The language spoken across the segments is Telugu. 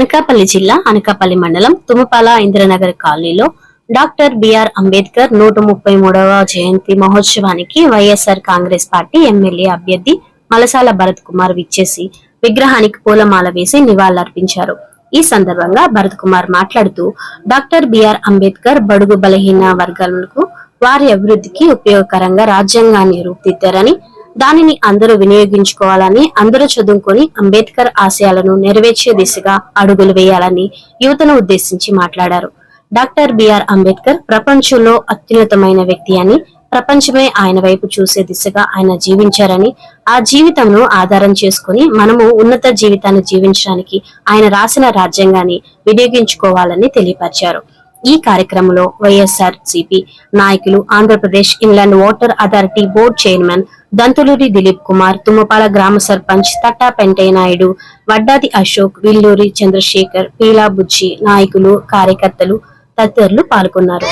అనకాపల్లి జిల్లా అనకాపల్లి మండలం తుమ్మపాల ఇంద్రనగర్ కాలనీలో డాక్టర్ బిఆర్ అంబేద్కర్ నూట ముప్పై మూడవ జయంతి మహోత్సవానికి వైఎస్ఆర్ కాంగ్రెస్ పార్టీ ఎమ్మెల్యే అభ్యర్థి మలసాల భరత్ కుమార్ విచ్చేసి విగ్రహానికి పూలమాల వేసి నివాళులర్పించారు. ఈ సందర్భంగా భరత్ కుమార్ మాట్లాడుతూ డాక్టర్ బిఆర్ అంబేద్కర్ బడుగు బలహీన వర్గాలకు వారి అభివృద్ధికి ఉపయోగకరంగా రాజ్యాంగాన్ని రూపుదిద్దారని దానిని అందరూ వినియోగించుకోవాలని అందరూ చదువుకొని అంబేద్కర్ ఆశయాలను నెరవేర్చే దిశగా అడుగులు వేయాలని యువతను ఉద్దేశించి మాట్లాడారు. డాక్టర్ బిఆర్ అంబేద్కర్ ప్రపంచంలో అత్యున్నతమైన వ్యక్తి అని ప్రపంచమే ఆయన వైపు చూసే దిశగా ఆయన జీవించారని ఆ జీవితంను ఆధారం చేసుకుని మనము ఉన్నత జీవితాన్ని జీవించడానికి ఆయన రాసిన రాజ్యాంగాన్ని వినియోగించుకోవాలని తెలియపరిచారు. ఈ కార్యక్రమంలో వైఎస్ఆర్ సిపి నాయకులు Andhra Pradesh inland water authority board chairman Dantuluri Dilip Kumar Tummapala గ్రామ సర్పంచ్ తట్టా పెంటయ్య నాయుడు వడ్డాది అశోక్ విల్లూరి చంద్రశేఖర్ పీలాబుజ్జి నాయకులు కార్యకర్తలు తదితరులు పాల్గొన్నారు.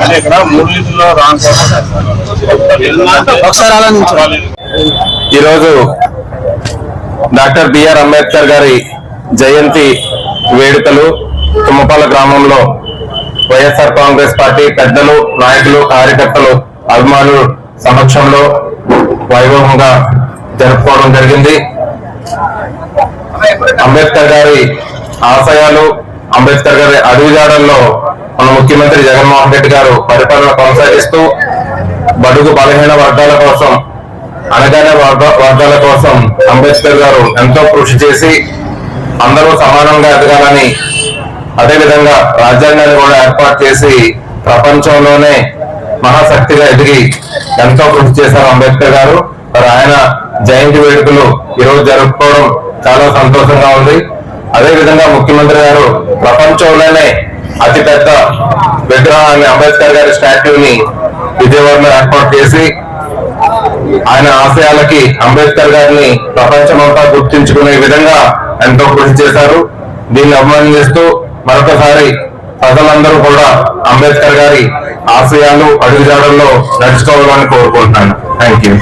అంటే ఇక్కడ మూడు లీటర్లో రాంగ్ ఒకసారి ఆలోచించండి. ఈరోజు డాక్టర్ బిఆర్ అంబేద్కర్ గారి జయంతి వేడుకలు తుమ్మపాల గ్రామంలో వైఎస్ఆర్ కాంగ్రెస్ పార్టీ పెద్దలు నాయకులు కార్యకర్తలు అభిమానులు సమక్షంలో వైభవంగా జరుపుకోవడం జరిగింది అంబేద్కర్ గారి ఆశయాలు అంబేద్కర్ గారి అడుగుజాడల్లో మన ముఖ్యమంత్రి జగన్మోహన్ రెడ్డి గారు పరిపాలన కొనసాగిస్తూ బడుగు బలహీన వర్గాల కోసం అనగానే వర్గ- వర్గాల కోసం అంబేద్కర్ గారు ఎంతో కృషి చేసి అందరూ సమానంగా ఎదగాలని అదేవిధంగా రాజ్యాంగాన్ని కూడా ఏర్పాటు చేసి ప్రపంచంలోనే మహాశక్తిగా ఎదిగి ఎంతో కృషి చేశారు అంబేద్కర్ గారు. మరి ఆయన జయంతి వేడుకలు ఈరోజు జరుపుకోవడం చాలా సంతోషంగా ఉంది. అదే విధంగా ముఖ్యమంత్రి గారు ప్రపంచంలోనే అతిపెద్ద విగ్రహాన్ని అంబేద్కర్ గారి స్టాట్యూని విజయవాడలో ఏర్పాటు చేసి ఆయన ఆశయాలకి అంబేద్కర్ గారిని ప్రపంచమంతా గుర్తించుకునే విధంగా ఎంతో కృషి చేశారు. దీన్ని అభిమానిస్తూ మరొకసారి ప్రజలందరూ కూడా అంబేద్కర్ గారి ఆశయాలు అడుగుజాడల్లో నడుచుకోవాలని కోరుకుంటున్నాను. Thank you